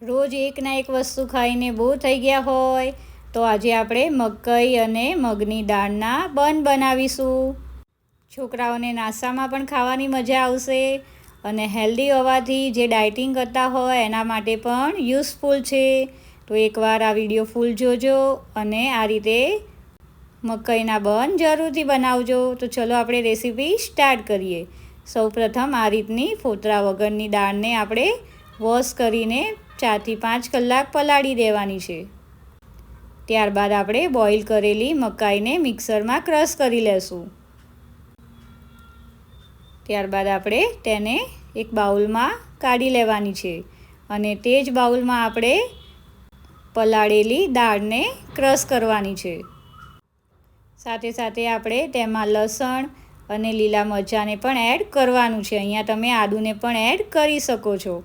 રોજ એકના એક વસ્તુ ખાઈને બહુ થઈ ગયા હોય, તો આજે આપણે મકઈ અને મગની દાળના બન બનાવીશું. છોકરાઓને નાસ્તામાં પણ ખાવાની મજા આવશે અને હેલ્ધી હોવાથી જે ડાયટિંગ કરતા હોય એના માટે પણ યુઝફુલ છે. તો એકવાર આ વીડિયો ફૂલ જોજો અને આ રીતે મકઈના બન જરૂરથી બનાવજો. તો ચલો આપણે રેસીપી સ્ટાર્ટ કરીએ. સૌપ્રથમ આ રીતની ફોતરા વગરની દાળને આપણે વોશ કરીને ચારથી પાંચ કલાક પલાળી દેવાની છે. ત્યારબાદ આપણે બોઇલ કરેલી મકાઈને મિક્સરમાં ક્રશ કરી લેશું. ત્યારબાદ આપણે તેને એક બાઉલમાં કાઢી લેવાની છે અને તે જ બાઉલમાં આપણે પલાળેલી દાળને ક્રશ કરવાની છે. સાથે સાથે આપણે તેમાં લસણ અને લીલા મરચાંને પણ એડ કરવાનું છે. અહીંયા તમે આદુને પણ એડ કરી શકો છો.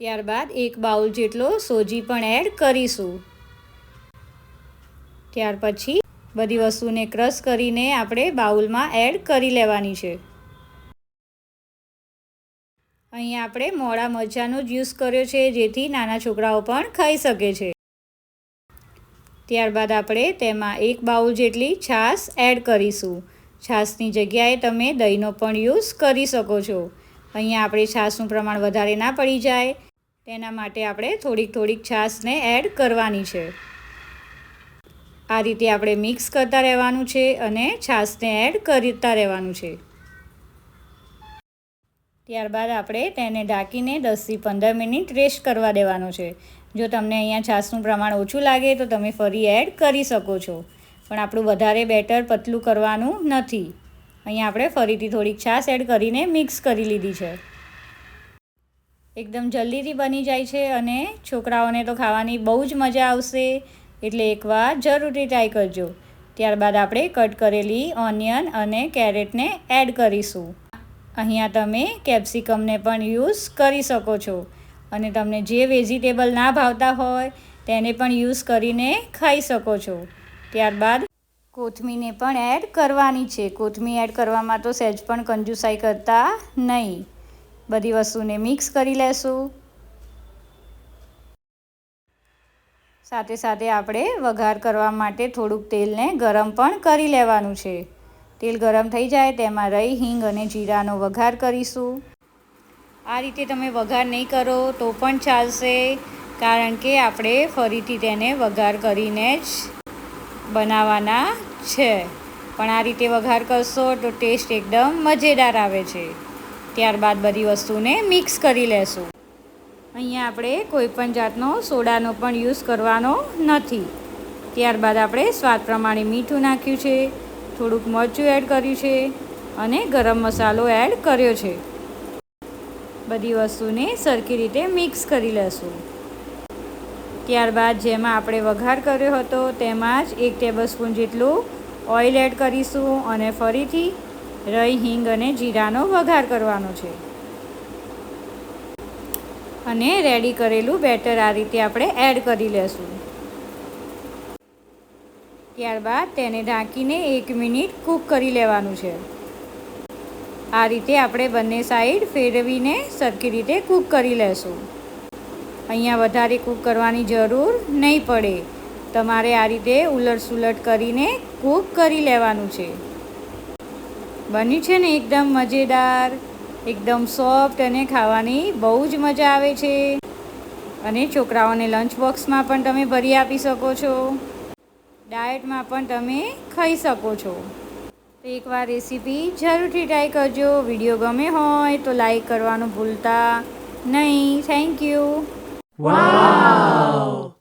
ત્યારબાદ એક બાઉલ જેટલો સોજી પણ એડ કરીશું. ત્યાર પછી બધી વસ્તુને ક્રશ કરીને આપણે બાઉલમાં એડ કરી લેવાની છે. અહીંયા આપણે મોડા મરચાંનો જ યુઝ કર્યો છે, જેથી નાના છોકરાઓ પણ ખાઈ શકે છે. ત્યારબાદ આપણે તેમાં એક બાઉલ જેટલી છાશ એડ કરીશું. છાશની જગ્યાએ તમે દહીંનો પણ યુઝ કરી શકો છો. અહીંયા આપણે છાશનું પ્રમાણ વધારે ના પડી જાય. તેના માટે આપણે થોડીક થોડીક છાશને એડ કરવાની છે. આ રીતે આપણે મિક્સ કરતા રહેવાનું છે અને છાશને એડ કરતા રહેવાનું છે. ત્યારબાદ આપણે તેને ઢાંકીને દસથી પંદર મિનિટ રેસ્ટ કરવા દેવાનો છે. જો તમને અહીંયા છાશનું પ્રમાણ ઓછું લાગે તો તમે ફરી એડ કરી શકો છો. પણ આપણું વધારે બેટર પતલું કરવાનું નથી. અહીંયા આપણે ફરીથી થોડીક છાશ એડ કરીને મિક્સ કરી લીધી છે. એકદમ જલ્દીથી બની જાય છે અને છોકરાઓને તો ખાવાની બહુ જ મજા આવશે. એટલે એકવાર જરૂરથી ટ્રાય કરજો. ત્યારબાદ આપણે કટ કરેલી ઓનિયન અને કેરેટને એડ કરીશું. અહીંયા તમે કેપ્સિકમને પણ યુઝ કરી શકો છો. અને તમને જે વેજીટેબલ ના ભાવતા હોય તેને પણ યુઝ કરીને ખાઈ શકો છો. ત્યારબાદ કોથમીરને પણ એડ કરવાની છે. કોથમીર એડ કરવામાં તો સહેજ પણ કંજુસાઈ કરતા નહીં. બધી વસ્તુને મિક્સ કરી લેશું. સાથે સાથે આપણે વઘાર કરવા માટે થોડુંક તેલને ગરમ પણ કરી લેવાનું છે. તેલ ગરમ થઈ જાય તેમાં રહી, હિંગ અને જીરાનો વઘાર કરીશું. આ રીતે તમે વઘાર નહીં કરો તો પણ ચાલશે. કારણ કે આપણે ફરીથી તેને વઘાર કરીને જ બનાવવાના છે. પણ આ રીતે વઘાર કરશો તો ટેસ્ટ એકદમ મજેદાર આવે છે. ત્યારબાદ બધી વસ્તુને મિક્સ કરી લેશું. અહીંયા આપણે કોઈપણ જાતનો સોડાનો પણ યુઝ કરવાનો નથી. ત્યારબાદ આપણે સ્વાદ પ્રમાણે મીઠું નાખ્યું છે, થોડુંક મરચું એડ કર્યું છે અને ગરમ મસાલો એડ કર્યો છે. બધી વસ્તુને સરખી રીતે મિક્સ કરી લેશું. ત્યારબાદ જેમાં આપણે વઘાર કર્યો હતો, તેમાં જ એક ટેબલસ્પૂન જેટલું ઓઇલ એડ કરીશું અને ફરીથી રઈ હિંગ અને જીરાનો વઘાર કરવાનો છે. અને રેડી કરેલું બેટર આ રીતે આપણે એડ કરી લેશું. ત્યારબાદ તેને ઢાંકીને એક મિનિટ કૂક કરી લેવાનું છે. આ રીતે આપણે બંને સાઈડ ફેરવીને સરખી રીતે કૂક કરી લેશું. અહીંયા વધારે કૂક કરવાની જરૂર નહીં પડે. તમારે આ રીતે ઉલટસુલટ કરીને કૂક કરી લેવાનું છે. બન્યું છે ને એકદમ મજેદાર, એકદમ સોફ્ટ અને ખાવાની બહુ જ મજા આવે છે. અને છોકરાઓને લંચ બોક્સમાં પણ તમે ભરી આપી શકો છો. ડાયટમાં પણ તમે ખાઈ શકો છો. તો એકવાર રેસીપી જરૂરથી ટ્રાય કરજો. વીડિયો ગમે હોય તો લાઈક કરવાનું ભૂલતા નહીં. Thank you. Wow!